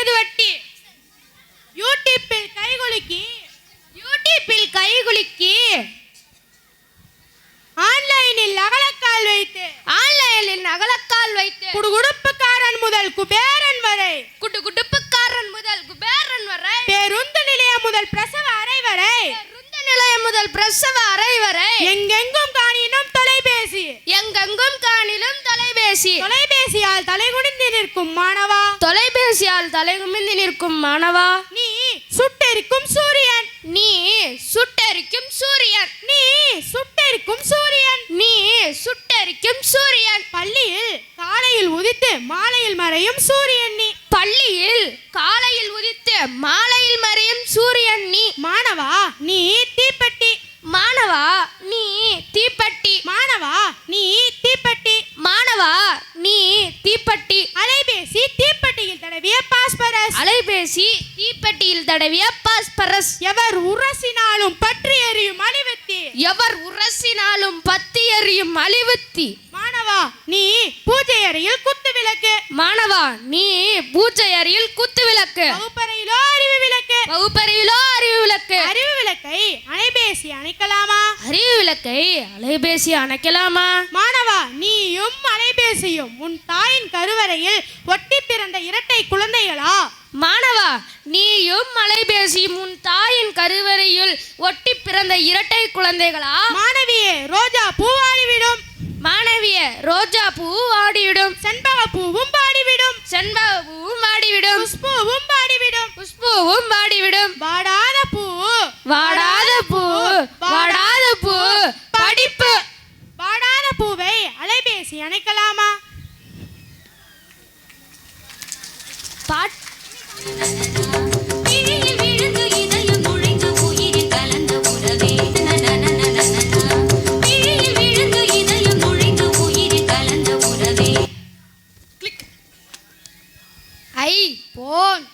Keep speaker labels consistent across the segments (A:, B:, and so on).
A: தலைது வட்டி. யூடியூப்பில் கைகுலுக்கி
B: யூடியூப்பில் கைகுலுக்கி
A: ஆன்லைனில் அகலக்கால் வைத்து
B: ஆன்லைனில் நகலக்கால் வைத்து
A: குடுகுடுப்புக்காரன் முதல் குபேரன் வரை
B: குட்டு குட்டுப்புக்காரன் முதல் குபேரன் வரை
A: பேருந்து நிலையம் முதல் பிரசவ அறை வரை
B: நிலையம் முதல் பிரசவ அறை வரை
A: எங்கெங்கும் காணினும் தொலைபேசி.
B: எங்கெங்கும் காணிலும் தொலைபேசி.
A: தலைகுனிந்து நிற்கும் மாணவா?
B: தொலைபேசியால் தலைகுமிந்து நிற்கும் மாணவா?
A: நீ சுட்டெரிக்கும் சூரியன்.
B: நீ சுட்டெரிக்கும் சூரியன்.
A: நீ சுட்டெரிக்கும் சூரியன்.
B: நீ சுட்டெரிக்கும் சூரியன்.
A: பள்ளியில் காலையில் உதித்து மாலையில் மறையும் சூரியன் நீ.
B: பள்ளியில் காலையில் உதித்து மாலையில் மறையும் சூரியன் நீ.
A: மாணவா நீ தீப்பெட்டி
B: மாணவா நீ தீப்பெட்டி
A: மாணவா நீ தீப்பெட்டி
B: மாணவா நீ தீப்பெட்டி
A: அலைபேசி தீப்பெட்டியில் தடவிய பாஸ்பரஸ்
B: அலைபேசி
A: எவர் உரசினாலும் பற்றி எறியும் அழிவுத்தி.
B: எவர் உரசினாலும் பத்தி எறியும் அழிவுத்தி.
A: மாணவா நீ பூஜை அறையில் குத்து விளக்கு.
B: மாணவா நீ பூஜை அறையில் குத்து விளக்கு.
A: வகுப்பறையிலோ அறிவு விளக்கு.
B: வகுப்பறையிலோ அறிவு விளக்கு.
A: அறிவு விளக்கை அலைபேசி அணைக்கலாமா?
B: அறிவு விளக்கை அலைபேசி அணைக்கலாமா?
A: மாணவா நீயும் அலைபேசியும் உன் தாயின் கருவறையில் ஒட்டி பிறந்த இரட்டை குழந்தைகளா?
B: மாணவா நீயும் அலைபேசி உன் தாயின் கருவறையில் ஒட்டி பிறந்த இரட்டை குழந்தைகளா?
A: மாணவியே ரோஜா பூவாடிவிடும்
B: மாணவிய ரோஜா பூ வாடிவிடும்
A: செண்பக பூவும் பாடிவிடும்
B: செண்பக பூவும் வாடிவிடும்
A: புஷ்பூவும் பாடிவிடும்
B: புஷ்பூவும் வாடிவிடும்
A: வாடாத பூ.
B: வாடாத பூ. வாடாத பூ. படிப்பு.
A: வாடாத பூவை அலைபேசி அணைக்கலாமா?
B: பாட் ஐ போன்.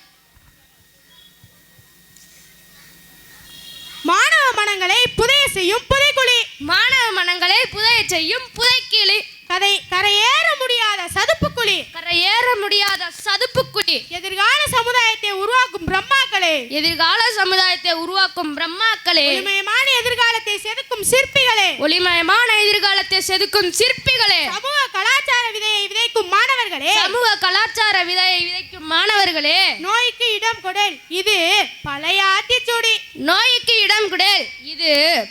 A: மாணவ மனங்களை புதைய செய்யும் புதைக்குழி
B: மாணவ மனங்களை புதைய செய்யும் புதைக்கிளி
A: கதை கரையேற முடியாத சதுப்பு குழி.
B: கரையேற முடியாத சதுப்புக்குழி
A: எதிர்கால சமுதாயத்தை உருவாக்கும் பிரம்மாக்களே.
B: எதிர்கால சமுதாயத்தை உருவாக்கும் பிரம்மாக்களே.
A: ஒளிமயமான எதிர்காலத்தை செதுக்கும் சிற்பிகளே.
B: ஒளிமயமான எதிர்காலத்தை செதுக்கும் சிற்பிகளே.
A: சமூக கலாச்சார விதையை விதைக்கும் மாணவர்களே
B: சமூக கலாச்சார விதையை விதைக்கும் மாணவர்களே
A: நோய்க்கு இடம் கொடல் இது பழைய ஆத்திச்சூடி
B: நோய்க்கு இடம் குடேல் இது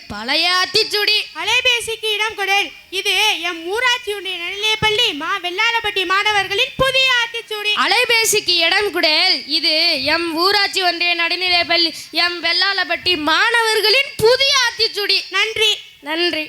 B: பழைய அத்திச்சுடி
A: அலைபேசிக்கு இடம் கொடல் இது எம் ஊராட்சி ஒன்றிய நடுநிலைப்பள்ளி மா வெள்ளாளப்பட்டி மாணவர்களின் புதிய ஆத்திச்சூடி
B: அலைபேசிக்கு இடம் குடேல் இது எம் ஊராட்சி ஒன்றிய நடுநிலைப்பள்ளி எம் வெள்ளாளப்பட்டி மாணவர்களின் புதிய ஆத்திச்சுடி
A: நன்றி.
B: நன்றி.